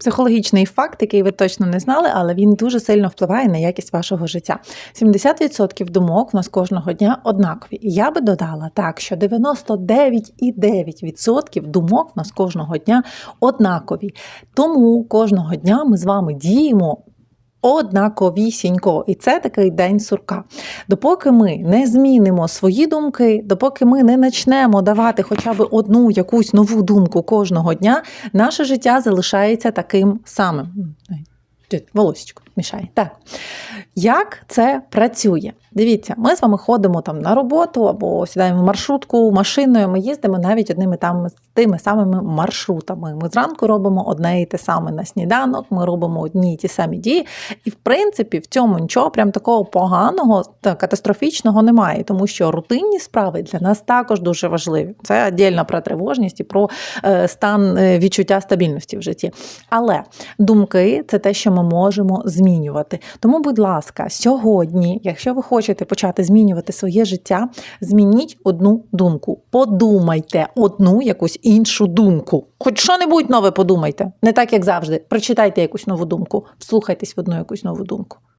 Психологічний факт, який ви точно не знали, але він дуже сильно впливає на якість вашого життя. 70% думок в нас кожного дня однакові. І я би додала так, що 99,9% думок в нас кожного дня однакові. Тому кожного дня ми з вами діємо. Однаковісінько, і це такий день сурка. Допоки ми не змінимо свої думки, допоки ми не почнемо давати хоча б одну якусь нову думку кожного дня, наше життя залишається таким самим. Волосечко мішає. Так. Як це працює? Дивіться, ми з вами ходимо там на роботу або сідаємо в маршрутку машиною. Ми їздимо навіть одними там тими самими маршрутами. Ми зранку робимо одне і те саме на сніданок, ми робимо одні і ті самі дії. І в принципі в цьому нічого прям такого поганого та катастрофічного немає, тому що рутинні справи для нас також дуже важливі. Це віддільно про тривожність і про е, стан е, відчуття стабільності в житті. Але думки це те, що ми можемо змінювати. Тому, будь ласка, сьогодні, якщо ви хочете почати змінювати своє життя, змініть одну думку. Подумайте одну якусь іншу думку. Хоч що-небудь нове подумайте. Не так, як завжди. Прочитайте якусь нову думку, вслухайтесь в одну якусь нову думку.